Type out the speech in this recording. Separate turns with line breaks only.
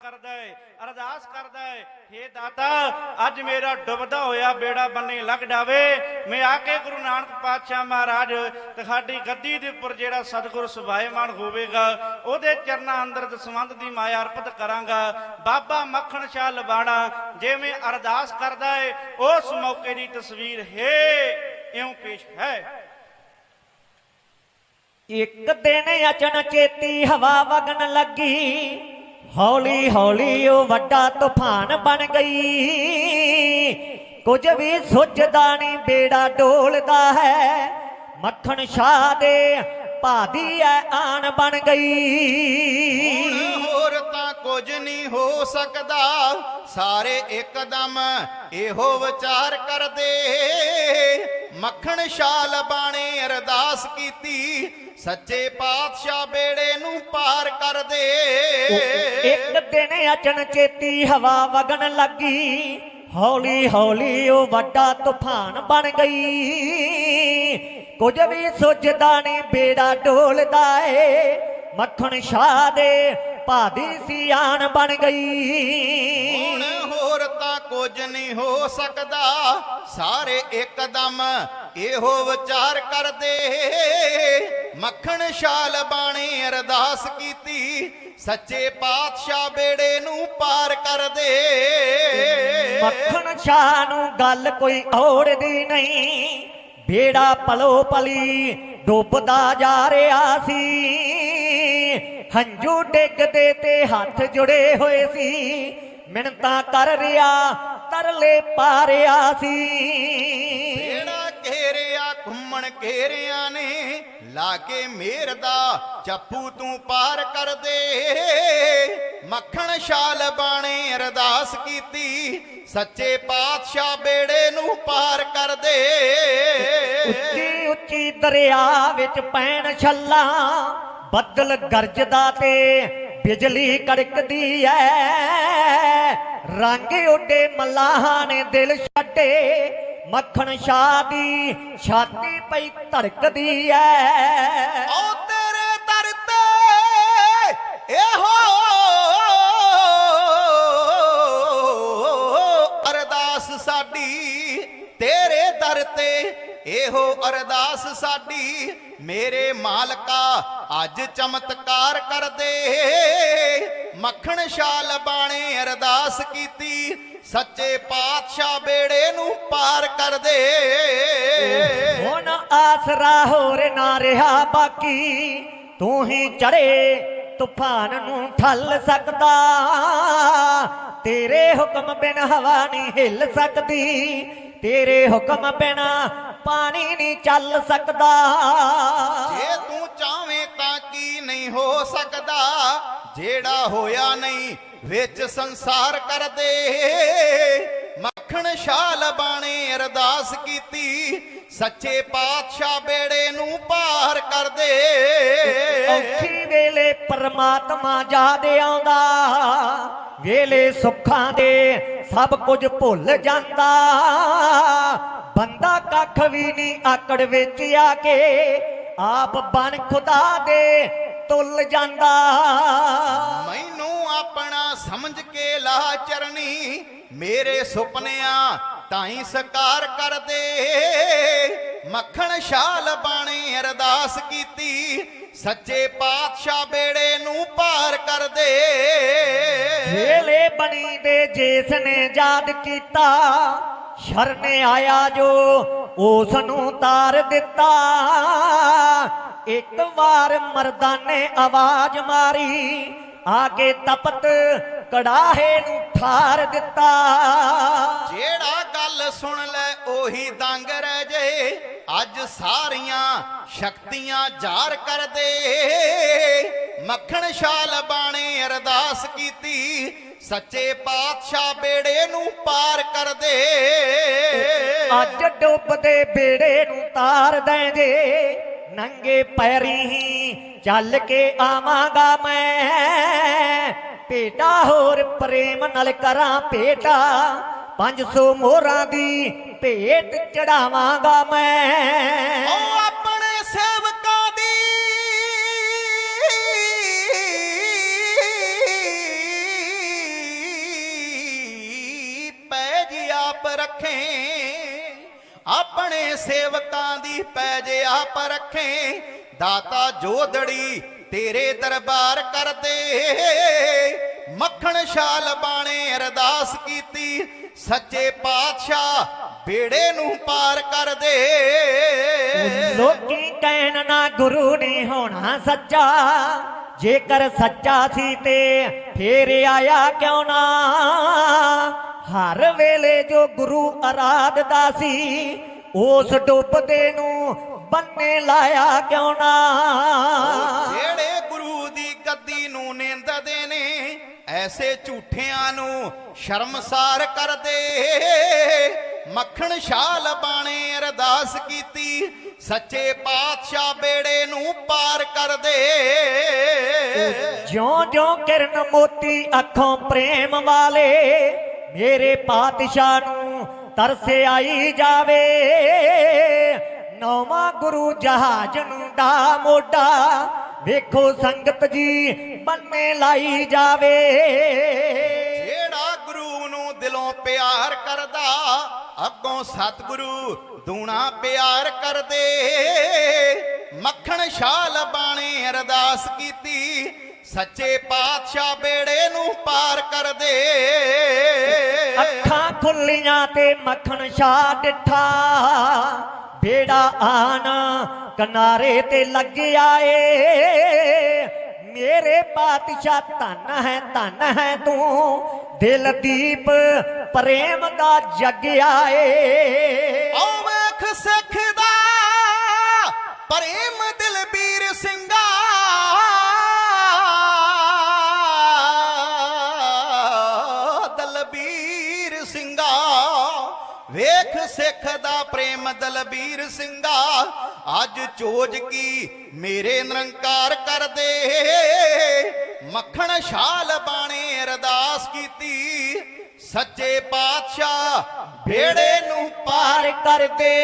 ਕਰਦਾ ਹੈ ਅਰਦਾਸ ਕਰਦਾ ਏ, ਹੇ ਦਾਤਾ, ਅੱਜ ਮੇਰਾ ਡੁੱਬਦਾ ਹੋਇਆ ਬੇੜਾ ਬੰਨੇ ਲੱਗ ਜਾਵੇ ਮੈਂ ਆ ਕੇ ਗੁਰੂ ਨਾਨਕ ਪਾਤਸ਼ਾਹ ਮਹਾਰਾਜ ਤੁਹਾਡੀ ਗੱਦੀ ਦੇ ਉੱਪਰ ਜਿਹੜਾ ਸਤਿਗੁਰ ਸੁਭਾਏਮਾਨ ਹੋਵੇਗਾ, ਉਹਦੇ ਚਰਨਾਂ ਅੰਦਰ ਦਸਵੰਦ ਦੀ ਮਾਇਆ ਅਰਪਿਤ ਕਰਾਂਗਾ। ਬਾਬਾ ਮੱਖਣ ਸ਼ਾਹ ਲਵਾਣਾ ਜਿਵੇਂ ਅਰਦਾਸ ਕਰਦਾ ਹੈ ਉਸ ਮੌਕੇ ਦੀ ਤਸਵੀਰ, ਹੈ, ਇਉਂ ਪੇਸ਼ ਹੈ।
ਇੱਕ ਦਿਨ ਅਚਨ ਚੇਤੀ ਹਵਾ ਵਗਣ ਲੱਗੀ। ਹੌਲੀ ਹੌਲੀ ਉਹ ਵੱਡਾ ਤੂਫਾਨ ਬਣ ਗਈ। ਕੁਝ ਵੀ ਸੁੱਝਦਾ ਨਹੀਂ, ਬੇੜਾ ਡੋਲਦਾ ਹੈ। ਮੱਖਣ ਸ਼ਾਹ ਦੇ ਭਾਦੀ ਐ ਆਣ ਬਣ ਗਈ।
ਹੋਰ ਤਾਂ ਕੁਝ ਨਹੀਂ ਹੋ ਸਕਦਾ। ਸਾਰੇ ਇੱਕਦਮ ਇਹੋ ਵਿਚਾਰ ਕਰਦੇ। ਮੱਖਣ ਸ਼ਾਲ ਬਾਣੇ ਅਰਦਾਸ ਕੀਤੀ, ਸੱਚੇ ਪਾਤਸ਼ਾਹ ਬੇੜੇ ਨੂੰ ਪਾਰ ਕਰਦੇ।
ਇੱਕ ਦਿਨ ਅਚਨ ਚੇਤੀ ਹਵਾ ਵਗਣ ਲੱਗੀ, ਹੌਲੀ ਹੌਲੀ ਉਹ ਵੱਡਾ ਤੂਫਾਨ ਬਣ ਗਈ। ਕੁਝ ਵੀ ਸੁੱਝਦਾ ਨਹੀਂ, ਬੇੜਾ ਡੋਲਦਾ ਏ, ਮੱਖਣ ਸ਼ਾਹ ਦੇ ਭਾਦੀ ਸਿਆਣ ਬਣ ਗਈ।
ਹੁਣ ਹੋਰ ਤਾਂ ਕੁਝ ਨਹੀਂ ਹੋ ਸਕਦਾ। ਸਾਰੇ ਇੱਕਦਮ ਇਹੋ ਵਿਚਾਰ ਕਰਦੇ। ਮੱਖਣ ਸ਼ਾਲ ਬਾਣੀ ਅਰਦਾਸ ਕੀਤੀ। ਸੱਚੇ ਪਾਤਸ਼ਾਹ ਬੇੜੇ ਨੂੰ ਪਾਰ ਕਰਦੇ।
ਮੱਖਣ ਸ਼ਾਹ ਨੂੰ ਗੱਲ ਕੋਈ ਔੜਦੀ ਨਹੀਂ। ਬੇੜਾ ਪਲੋ ਪਲੀ ਡੁੱਬਦਾ ਜਾ ਰਿਹਾ ਸੀ। ਹੰਝੂ ਡਿੱਗਦੇ ਤੇ ਹੱਥ ਜੁੜੇ ਹੋਏ ਸੀ। ਮਿੰਨਤਾਂ ਕਰ ਰਿਹਾ ਤਰਲੇ ਪਾ ਰਿਹਾ ਸੀ।
ਜਿਹੜਾ ਘੇਰਿਆ ਘੁੰਮਣ ਘੇਰਿਆਂ ਨੇ ਲਾ ਕੇ ਮੇਰ ਦਾ ਚੱਪੂ ਤੂੰ ਪਾਰ ਕਰ ਦੇ ਮੱਖਣ ਸ਼ਾਲ ਬਾਣੇ ਅਰਦਾਸ ਕੀਤੀ ਸੱਚੇ ਪਾਤਸ਼ਾਹ ਬੇੜੇ ਨੂੰ ਪਾਰ ਕਰ ਦੇ
ਉੱਚੀ ਉੱਚੀ ਦਰਿਆ ਵਿੱਚ ਪੈਣ ਛੱਲਾ ਬੱਦਲ ਗਰਜਦਾ ਤੇ ਬਿਜਲੀ ਕੜਕਦੀ ਐ। ਰੰਗ ਉੱਡੇ ਮਲਾਹਾਂ ਨੇ ਦਿਲ ਛੱਡੇ। ਮੱਖਣ ਸ਼ਾਹ ਦੀ ਛਾਤੀ ਪਈ ਧੜਕਦੀ ਐ।
ਓ ਤੇਰੇ ਦਰ ਤੇ ਇਹੋ ਅਰਦਾਸ ਸਾਡੀ ਤੇਰੇ ਦਰ ਤੇ ਇਹੋ ਅਰਦਾਸ ਸਾਡੀ। ਮੇਰੇ ਮਾਲਕਾ ਅੱਜ ਚਮਤਕਾਰ ਕਰ ਦੇ ਮੱਖਣ ਸ਼ਾਲ ਬਾਣੇ ਅਰਦਾਸ ਕੀਤੀ। ਸੱਚੇ ਪਾਤਸ਼ਾਹ ਬੇੜੇ ਨੂੰ ਪਾਰ ਕਰ ਦੇ
ਹੁਣ ਆਸਰਾ ਹੋਰ ਨਾ ਰਿਹਾ ਬਾਕੀ। ਤੂੰ ਹੀ ਚੜੇ ਤੂਫਾਨ ਨੂੰ ਠੱਲ ਸਕਦਾ। ਤੇਰੇ ਹੁਕਮ ਬਿਨ ਹਵਾ ਨਹੀਂ ਹਿੱਲ ਸਕਦੀ। ਤੇਰੇ ਹੁਕਮ ਬਿਨਾ ਪਾਣੀ ਨਹੀਂ ਚੱਲ ਸਕਦਾ।
ਜੇ ਤੂੰ ਚਾਵੇਂ ਤਾਂ ਕੀ ਨਹੀਂ ਹੋ ਸਕਦਾ ਜਿਹੜਾ ਹੋਇਆ ਨਹੀਂ ਵਿੱਚ ਸੰਸਾਰ ਕਰਦੇ। ਮੱਖਣ ਸ਼ਾਲ ਬਾਣੇ ਅਰਦਾਸ ਕੀਤੀ ਸੱਚੇ ਪਾਤਸ਼ਾਹ ਬੇੜੇ ਨੂੰ ਪਾਰ ਕਰਦੇ।
ਔਖੀ ਵੇਲੇ ਪਰਮਾਤਮਾ ਯਾਦ ਆਉਂਦਾ ਵੇਲੇ ਸੁੱਖਾਂ ਦੇ ਸਭ ਕੁਝ ਭੁੱਲ ਜਾਂਦਾ। ਬੰਦਾ ਕੱਖ ਵੀ ਨਹੀਂ ਆਕੜ ਵਿੱਚ ਆ ਕੇ ਆਪ ਬਣ ਖੁਦਾ ਦੇ ਤੁੱਲ ਜਾਂਦਾ।
ਮੈਨੂੰ ਆਪਣਾ ਸਮਝ ਕੇ ਲਾ ਚਰਨੀ, ਮੇਰੇ ਸੁਪਨਿਆਂ ਤਾਈ ਸਕਾਰ ਕਰਦੇ। ਮੱਖਣ ਛਾਲ ਬਾਣੀ ਅਰਦਾਸ ਕੀਤੀ, ਸੱਚੇ ਪਾਤਸ਼ਾਹ ਬੇੜੇ ਨੂੰ ਪਾਰ ਕਰਦੇ।
ਬਣੀ ਦੇ ਜਿਸ ਨੇ ਯਾਦ ਕੀਤਾ, ਸ਼ਰਨੇ ਆਇਆ ਜੋ ਉਸ ਨੂੰ ਤਾਰ ਦਿੱਤਾ। ਇੱਕ ਵਾਰ ਮਰਦਾਨੇ ਆਵਾਜ਼ ਮਾਰੀ, ਆ ਕੇ ਤਪਤ ਕੜਾਹੇ ਨੂੰ ਠਾਰ ਦਿੱਤਾ।
ਜਿਹੜਾ ਗੱਲ ਸੁਣ ਲੈ ਉਹੀ ਦੰਗ ਰਹਿ ਜੇ। ਅੱਜ ਸਾਰੀਆਂ ਸ਼ਕਤੀਆਂ ਜ਼ਾਰ ਕਰਦੇ ਮੱਖਣ ਸ਼ਾਲ ਬਾਣੇ ਅਰਦਾਸ ਕੀਤੀ ਸੱਚੇ ਪਾਤਸ਼ਾਹ ਬੇੜੇ ਨੂੰ ਪਾਰ ਕਰਦੇ
ਅੱਜ ਡੁੱਬਦੇ ਬੇੜੇ ਨੂੰ ਤਾਰ ਦੇਂਗੇ ਨੰਗੇ ਪੈਰੀ ਚੱਲ ਕੇ ਆਵਾਂਗਾ ਮੈਂ। ਭੇਟਾ, ਹੋਰ ਪ੍ਰੇਮ ਨਾਲ ਕਰਾਂ ਭੇਟਾ। 500 ਮੋਹਰਾਂ ਦੀ ਭੇਟ ਚੜਾਵਾਂਗਾ ਮੈਂ।
ਉਹ ਆਪਣੇ ਸੇਵਕਾਂ ਦੀ ਪੈ ਪੈਜ ਆਪ ਰੱਖੇ। ਆਪਣੇ ਸੇਵਕਾਂ ਦੀ ਪੈ ਜੇ ਆਪ ਰੱਖੇ। ਦਾਤਾ ਜੋਦੜੀ ਤੇਰੇ ਦਰਬਾਰ ਕਰਦੇ। ਮੱਖਣ ਛਾਲ ਬਾਣੇ ਅਰਦਾਸ ਕੀਤੀ। ਸੱਚੇ ਪਾਤਸ਼ਾਹ ਬੇੜੇ ਨੂੰ ਪਾਰ ਕਰ ਦੇ
ਲੋਕੀ ਕਹਿਣ ਨਾ ਗੁਰੂ ਨਹੀਂ ਹੋਣਾ ਸੱਚਾ। ਜੇਕਰ ਸੱਚਾ ਸੀ ਤੇ ਫੇਰ ਆਇਆ ਕਿਉਂ ਨਾ? ਹਰ ਵੇਲੇ ਜੋ ਗੁਰੂ ਅਰਾਧਦਾ ਸੀ, ਉਸ ਡੁੱਬਦੇ ਨੂੰ ਬੰਨੇ ਲਾਇਆ ਕਿਉਂ ਨਾ?
ਜਿਹੜੇ ਗੁਰੂ ਦੀ ਗੱਦੀ ਨੂੰ ਨਿੰਦਦੇ ਨੇ ਐਸੇ ਝੂਠਿਆਂ ਨੂੰ ਸ਼ਰਮਸਾਰ ਕਰਦੇ। ਮੱਖਣ ਛਾਲ ਬਾਣੇ ਅਰਦਾਸ ਕੀਤੀ ਸੱਚੇ ਪਾਤਸ਼ਾਹ ਬੇੜੇ ਨੂੰ ਪਾਰ ਕਰਦੇ।
ਜਿਉਂ ਜਿਉਂ ਕਿਰਨ ਮੋਤੀ ਅੱਖੋਂ ਪ੍ਰੇਮ ਵਾਲੇ ਮੇਰੇ ਪਾਤਸ਼ਾਹ ਨੂੰ ਤਰਸ ਆਈ ਜਾਵੇ। ਨੌਵਾਂ ਗੁਰੂ ਜਹਾਜ ਨੂੰ ਮੋਢਾ। ਵੇਖੋ ਸੰਗਤ ਜੀ ਬੰਨੇ ਲਾਈ ਜਾਵੇ।
ਜਿਹੜਾ ਗੁਰੂ ਨੂੰ ਦਿਲੋਂ ਪਿਆਰ ਕਰਦਾ ਅੱਗੋਂ ਸਤਿਗੁਰੂ ਦੂਣਾ ਪਿਆਰ ਕਰਦੇ। ਮੱਖਣ ਛਾਲ ਬਾਣੇ ਅਰਦਾਸ ਕੀਤੀ ਸੱਚੇ ਪਾਤਸ਼ਾਹ ਬੇੜੇ ਨੂੰ ਪਾਰ ਕਰਦੇ।
ਅੱਖਾਂ ਖੁੱਲੀਆਂ ਤੇ ਮੱਖਣ ਸ਼ਾ ਡਿਠਾ। ਬੇੜਾ ਆਨ ਕਿਨਾਰੇ ਤੇ ਲੱਗਿਆ ਏ ਮੇਰੇ ਪਾਤਸ਼ਾਹ ਧੰਨ ਹੈ ਧੰਨ ਹੈ ਤੂੰ। ਦਿਲ ਦੀਪ ਪ੍ਰੇਮ ਦਾ ਜਗਿਆ ਏ
ਓ ਵੇਖ ਸਿੱਖ ਦਾ ਪ੍ਰੇਮ ਵੇਖ ਸਿੱਖ ਦਾ ਪ੍ਰੇਮ ਦਲਬੀਰ ਸਿੰਘਾ, ਅੱਜ ਚੋਜ ਕੀ ਮੇਰੇ ਨਿਰੰਕਾਰ ਕਰਦੇ। ਮੱਖਣ ਛਾਲ ਬਾਣੇ ਅਰਦਾਸ ਕੀਤੀ, ਸੱਚੇ ਪਾਤਸ਼ਾਹ ਬੇੜੇ ਨੂੰ
ਪਾਰ ਕਰਦੇ।